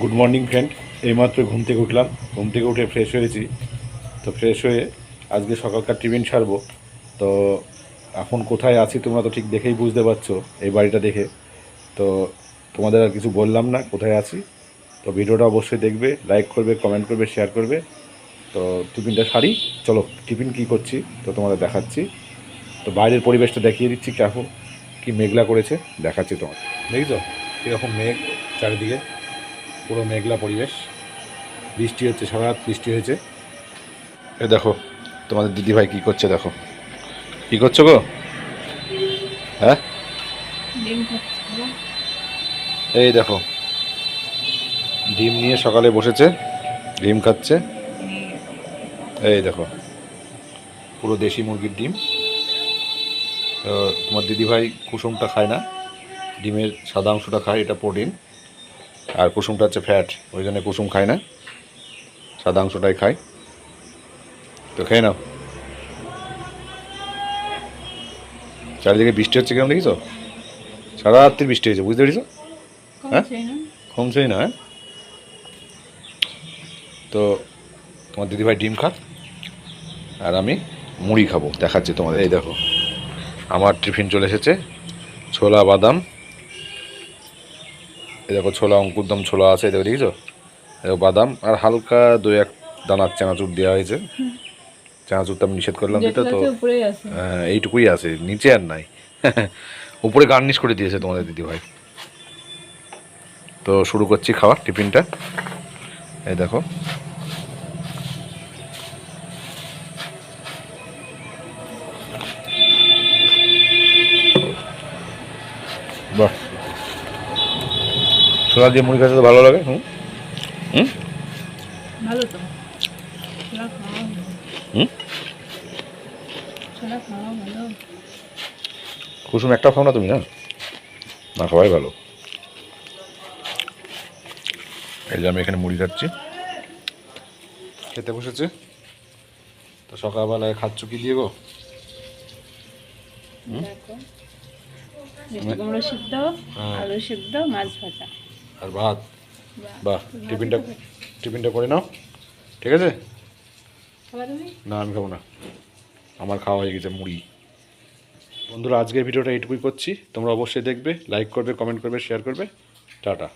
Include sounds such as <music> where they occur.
Good morning friend এইমাত্র ঘুম থেকে উঠলাম। ঘুম থেকে উঠে ফ্রেশ হয়েছি। তো ফ্রেশ হয়ে আজকে সকালকার টিফিন সারবো তো এখন কোথায় আছি তোমরা তো ঠিক দেখেই বুঝতে পারছ এই বাড়িটা দেখে। তো তোমাদের আর কিছু বললাম না কোথায় আছি। তো ভিডিওটা অবশ্যই দেখবে লাইক করবে কমেন্ট করবে শেয়ার করবে। তো টিফিনটা সারি। চলো, টিফিন কী করছি তো তোমাদের দেখাচ্ছি। তো বাইরের পরিবেশটা দেখিয়ে দিচ্ছি কেমন কি মেঘলা করেছে, দেখাচ্ছি তোমার দেখছ? কীরকম মেঘ চারিদিকে। পুরো মেঘলা পরিবেশ। বৃষ্টি হচ্ছে সারা রাত বৃষ্টি হয়েছে। এ দেখো তোমাদের দিদিভাই কী করছে দেখো। কী করছ গো? হ্যাঁ। এই দেখো ডিম নিয়ে সকালে বসেছে ডিম খাচ্ছে। এই দেখো পুরো দেশি মুরগির ডিম। তো তোমার দিদিভাই কুসুমটা খায় না ডিমের সাদা অংশটা খায় এটা প্রোটিন। আর কুসুমটা হচ্ছে ফ্যাট ওই জন্য কুসুম খায় না। সাদা অংশটাই খায়। তো খেয়ে নাও। চারিদিকে বৃষ্টি হচ্ছে কেমন দেখিস সারা রাত্রি বৃষ্টি হয়েছে বুঝতে পেরেছ? হ্যাঁ? কমছেই না। হ্যাঁ? তো তোমার দিদিভাই ডিম খাক আর আমি মুড়ি খাব দেখাচ্ছি তোমাদের। এই দেখো আমার টিফিন চলে এসেছে ছোলা বাদাম এই দেখো ছোলা অঙ্কুরদম ছোলা আছে দেখো দেখেছ দেখো বাদাম আর হালকা দু এক দানার চানাচুর দেওয়া হয়েছে। চানাচুরটা আমি নিষেধ করলাম যেগুলো তো হ্যাঁ, এইটুকুই আছে নিচে আর নাই। <laughs> উপরে গার্নিশ করে দিয়েছে তোমাদের দিদিভাই। তো শুরু করছি খাওয়া টিফিনটা। এই দেখো। বাহ। ছোলা দিয়ে মুড়ি খেতে ভালো লাগে হুম? ভালো তো। কুসুম একটা খাও না তুমি না? না খাওয়াই ভালো। এই যে আমি এখানে মুড়ি খাচ্ছি। খেতে বসেছে। তো সকালবেলায় খাচ্ছ কি দিয়ে গো? মিষ্টি কুমড়ো সিদ্ধ হ্যাঁ। আলু সিদ্ধ মাছ ভাজা। আর ভাত? বাহ। টিফিনটা টিফিনটা করে নাও। ঠিক আছে? না আমি খাব না। আমার খাওয়া হয়ে গেছে মুড়ি। বন্ধুরা আজকের ভিডিওটা এইটুকুই করছি। তোমরা অবশ্যই দেখবে লাইক করবে কমেন্ট করবে শেয়ার করবে। টাটা।